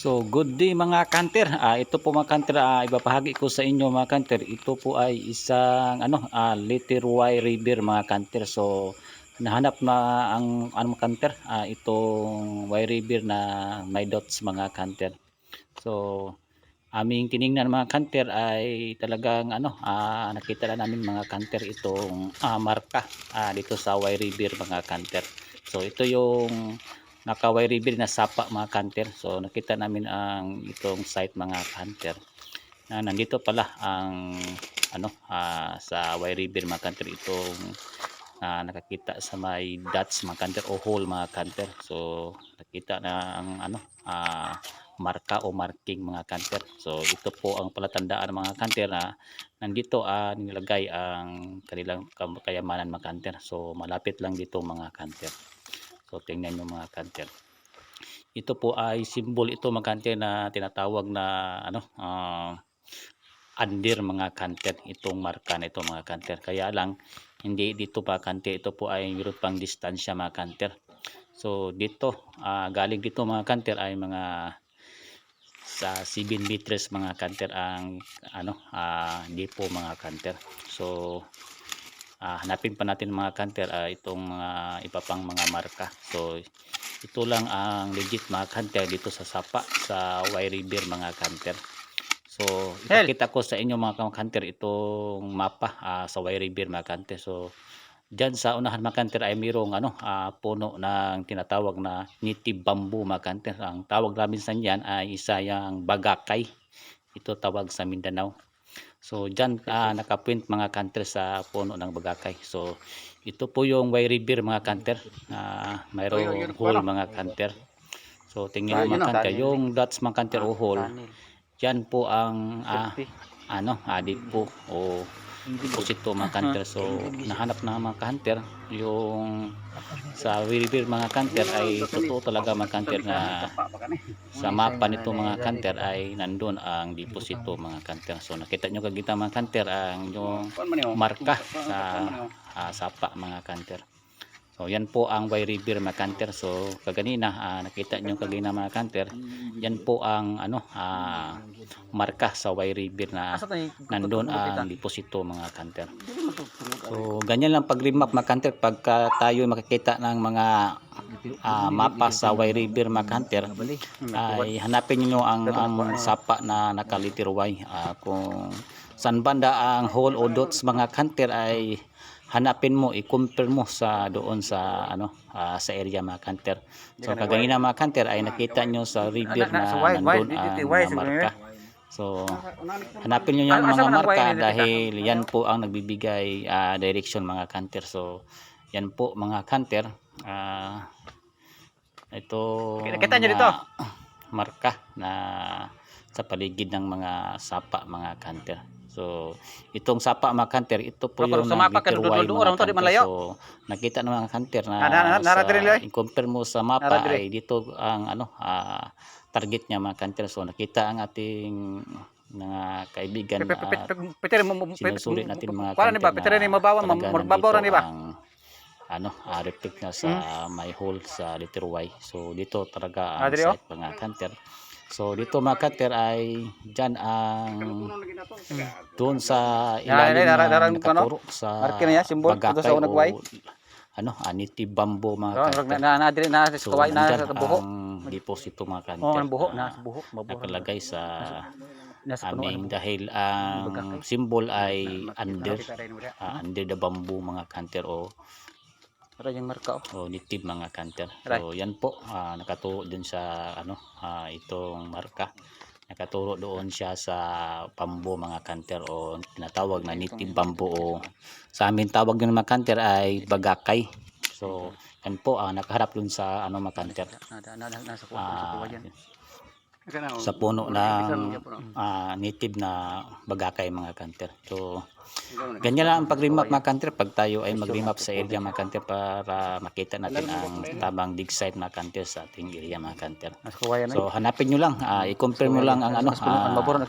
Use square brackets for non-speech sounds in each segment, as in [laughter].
So, good day mga kanter. Ah, ito po mga kanter, ah, ibabahagi ko sa inyo mga kanter. Ito po ay isang ano, ah, Little Y River mga kanter. So, nahanap na ang ano kanter, ah, itong Y River na may dots mga kanter. So, aming tiningnan mga kanter ay talagang ano, ah, nakita na namin mga kanter itong ah, marka ah, dito sa Y River mga kanter. So, ito yung naka-Y river na sapa mga kanter. So nakita namin ang itong site mga kanter. Na nandito pala ang ano ah, sa Y river mga kanter itong ah, nakakita sa may dots mga kanter o hole mga kanter. So nakita na ang ano ah, marka o marking mga kanter. So ito po ang palatandaan mga kanter na nandito ah, nilagay ang kanilang kayamanan mga kanter. So malapit lang dito mga kanter. So tingnan nyo mga kanter. Ito po ay symbol ito mga kanter na tinatawag na ano ah, under mga kanter itong marka na ito mga kanter. Kaya lang hindi dito pa kanter ito po ay mayroon pang distansya mga kanter. So dito ah, galing dito mga kanter ay mga sa 7 meters mga kanter ang ano ah, depo mga kanter. So ah, hanapin pa natin mga kanter ah, itong mga iba pang mga marka. So ito lang ang legit mga kanter dito sa Sapa sa Y River mga kanter. So ipakita ko sa inyo mga kanter itong mapa ah, sa Y River mga kanter. So Diyan sa unahan mga kanter ay mayroong ano, ah, puno ng tinatawag na native bamboo mga kanter. Ang tawag namin sa niyan ay isa yung bagakay. Ito tawag sa Mindanao. So diyan ah, nakaprint mga kanter sa puno ng bagakay. So ito po yung Y River mga kanter. Ah, mayroong hole mga kanter. So tingnan Ah, mo yun mga kanter, yung dots mga kanter o hole, yan po ang Safety. ano, adik po o deposito mga kanter. So, nahanap na mga kanter yung sa river mga kanter ay totoo talaga mga kanter na sa mapa nito mga kanter ay nandun ang deposito mga kanter. So, nakita nyo kagita mga kanter ang yung marka sa ah, sapa mga kanter. So, yan po ang Y River mga kanter. So, kaganina ah, nakita nyo kagina mga kanter, yan po ang ano ah, marka sa Y River na nandun ang deposito mga kanter. So, ganyan lang pag-remap mga kanter pagka tayo makikita ng mga ah, mapa sa Y River mga kanter ay hanapin niyo ang, ang sapa na nakaliter Y. Ah, kung saan banda ang hole o dots mga kanter ay hanapin mo, i-compare mo sa doon sa ano ah, sa area mga kanter. So kaganina mga kanter ay nakita nyo sa river na Na- na- nandun ang Y, mga marka. So hanapin nyo yung Ah, mga marka dahil yan po ang nagbibigay ah, direction mga kanter. So yan po mga kanter. ah, ito Nakita nyo dito? marka na sa paligid ng mga sapa mga kanter. So, itong sapa mga kanter, ito po Pero yung sa mapa ka, dudul- orang to, di man kanter. layo. So, nakita ng mga kanter na, na- na- Loy? sa, i-compare mo sa mapa ay dito ang ano ah, target niya mga kanter. So, nakita ang ating mga kaibigan Peter mo sinusulit natin mga Para ni ba? Peter ni mabawan nandito ni ba? ano, ah, reflect na sa may hole sa letter Y. So dito talaga ang Ah, oh? site mga kanter. So dito mga kanter ay dyan ang doon sa ilalim darang- nakaturo sa bagakay o ano, aniti bamboo mga Oh, na na diri na sa So kaway na sa buho. ang deposito mga kanter. Oh, ang buho na sa buho, mabuho. nakalagay sa Nasa aming dahil ang symbol ay under ah, under the bamboo mga kanter o Para yung marka oh. o native mga kanter. Right. So yan po ah, nakaturo din sa ano ah, itong marka. Nakaturo doon siya sa bamboo mga kanter o tinatawag na native bamboo o sa amin tawag ng mga kanter ay bagakay. So yan po ah, nakaharap dun sa ano mga kanter. Na na na nasa kuha sa kuha yan. Sa puno ng ah, native na bagakay mga kanter. So Ganyan lang ang pag-remap mga kanter pag tayo ay mag-remap sa area mga kanter para makita natin ang tamang dig site mga kanter sa ating area mga kanter. So hanapin nyo lang, ah, i-compare mo lang ang ano na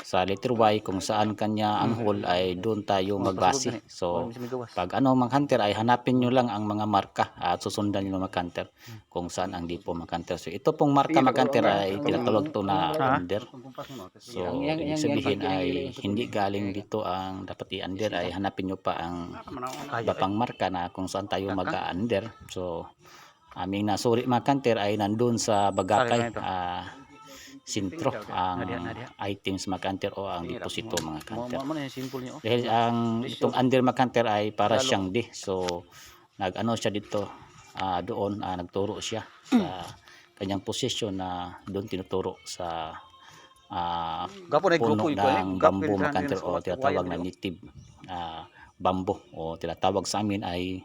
sa letter Y kung saan kanya ang hole ay doon tayo magbase. So pag ano mga kanter ay hanapin nyo lang ang mga marka at susundan nyo mga kanter kung saan ang dipo mga kanter. So ito pong marka mga kanter ay tinatawag tinatawag to na Ha? under. So, ibig sabihin ay hindi galing dito ang dapat i-under ay hanapin nyo pa ang Kaya, iba pang marka na kung saan tayo mag-under. So, aming nasuri mga kanter ay nandun sa Bagakay, ah, sintro, ang items mga kanter o ang deposito mga kanter. Dahil ang itong under mga kanter ay para siyang di. So, nag-ano siya dito, ah, doon, ah, nagturo siya sa [clears throat] kanyang posisyon na doon tinuturo sa ah, na puno eh. ng makanter sa- o tinatawag na native ah, bambo o tinatawag sa amin ay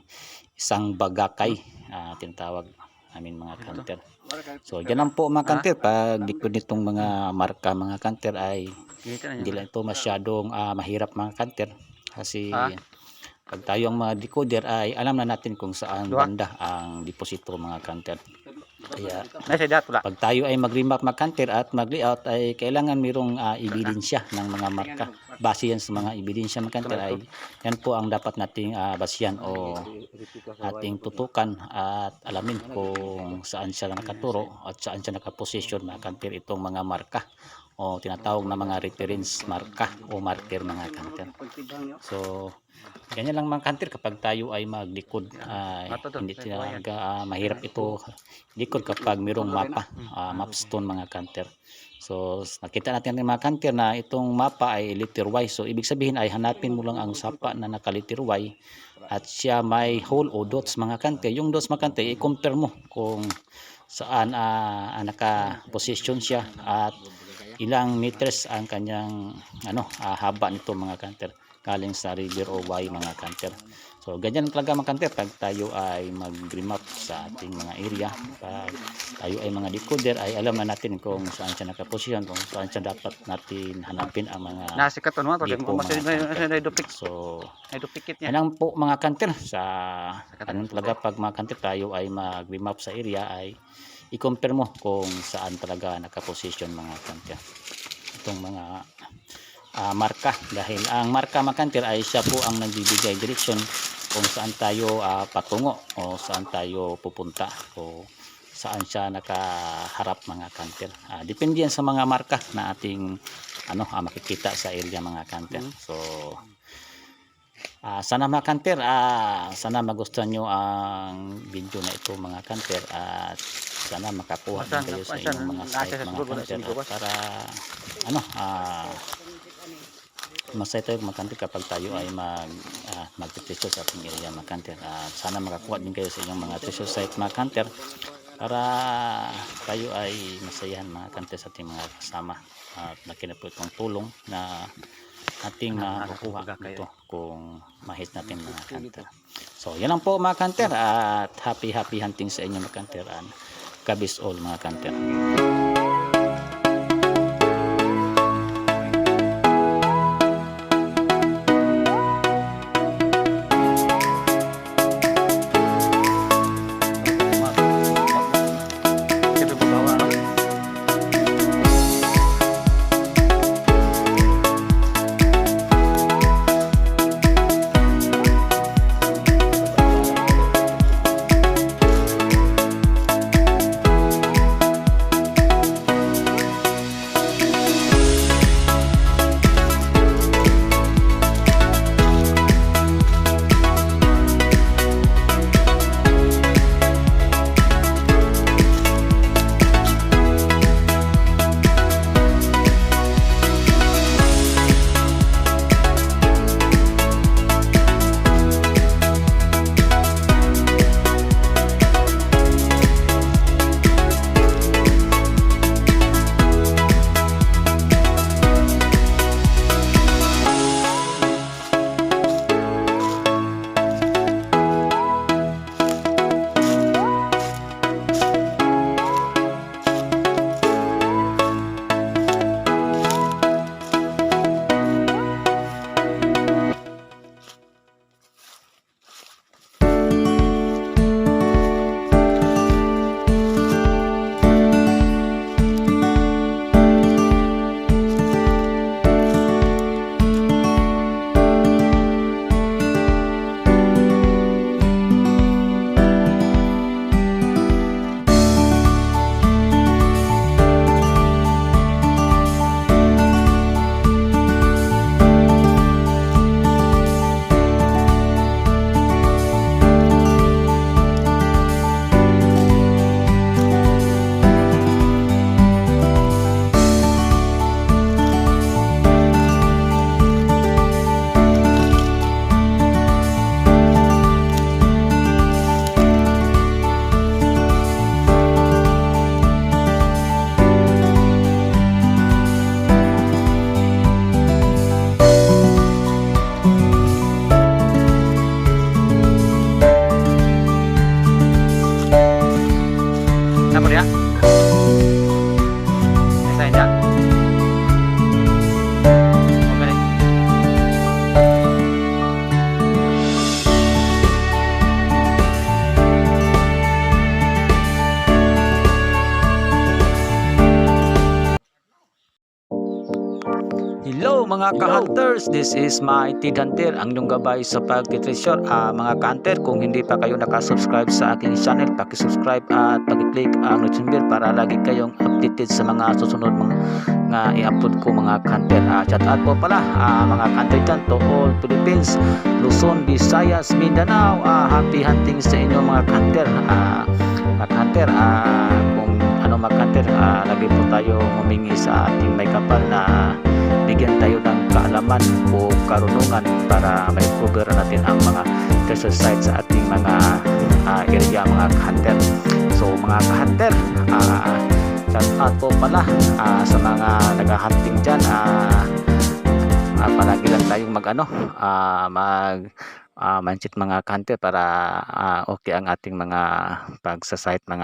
isang bagakay ah, tinatawag amin mga kanter. So yan lang po mga kanter pag likod nitong mga marka mga kanter ay hindi lang ito masyadong ah, mahirap mga kanter kasi pag tayo ang mga decoder ay alam na natin kung saan Dua? banda ang deposito mga kanter. Kaya pag tayo ay mag-remap mag-counter at mag-layout ay kailangan mayroong ah, ebidensya ng mga marka. Base yan sa mga ebidensya mag-counter ay yan po ang dapat nating uh, basyan o ating tutukan at alamin kung saan siya nakaturo at saan siya nakaposisyon mag-counter itong mga marka o tinatawag na mga reference marka o marker mga counter. So, ganyan lang mga kanter kapag tayo ay maglikod to, hindi talaga ah, mahirap ito likod kapag mayroong mapa, ah, mapstone mga kanter. So, nakita natin ng mga kanter na itong mapa ay letter Y. So, ibig sabihin ay hanapin mo lang ang sapa na naka-letter Y at siya may hole o dots mga kanter. Yung dots mga kanter, i-compare mo kung saan ah, naka-position siya at ilang meters ang kanyang ano ah, haba nito mga kanter galing sa river o Y mga kanter. So ganyan talaga mga kanter pag tayo ay mag-remap sa ating mga area pag tayo ay mga decoder ay alam na natin kung saan siya nakaposisyon kung saan siya dapat natin hanapin ang mga Nasa katon mo to. Di po, Kung kanter. na duplik. so Ay duplikit niya. yan po mga kanter sa kanter. anong talaga pag mga kanter tayo ay mag-remap sa area ay i-compare mo kung saan talaga nakaposisyon mga kanter itong mga ah, marka. Dahil ang marka mga kanter ay siya po ang nagbibigay direksyon kung saan tayo ah, patungo o saan tayo pupunta o saan siya nakaharap mga kanter Ah, depende yan sa mga marka na ating ano ah, makikita sa area mga kanter so Ah, sana mga kanter, ah, sana magustuhan nyo ang video na ito mga kanter at sana makakuha din kayo sa inyong mga site mga kanter para ano ah masaya tayo kapag tayo ay mag ah, magtitreso sa ating area mga kanter at sana makakuha din kayo sa inyong mga treasure site mga kanter para tayo ay masayahan mga sa ating mga kasama at laki na po itong tulong na ating Ah, makukuha kumbaga kayo. ito kung mahit natin mga kanter. So, yan lang po mga kanter at happy happy hunting sa inyo mga kanter and kabis all mga kanter. Ka-hunters, this is my Tid Hunter, ang inyong gabay sa pagtitreasure. Ah, mga ka-hunter, kung hindi pa kayo nakasubscribe sa aking channel, pakisubscribe at pakiclick ang notification bell para lagi kayong updated sa mga susunod mga nga i-upload ko mga ka-hunter. Ah, shout out po pala ah, mga ka-hunter dyan to all Philippines, Luzon, Visayas, Mindanao. Ah, happy hunting sa inyo mga ka-hunter. Ah, mga ka-hunter, ah, kung ano mga ka-hunter, ah, lagi po tayo humingi sa ating may kapal na bigyan tayo kaalaman o karunungan para cover natin ang mga treasure sites sa ating mga ah, area mga hunter. So mga hunter, uh, shout out po pala ah, sa mga nag-hunting dyan. ah ah, palagi lang tayong mag ano, ah, mag ah, mindset mga hunter para ah, okay ang ating mga pagsasite mga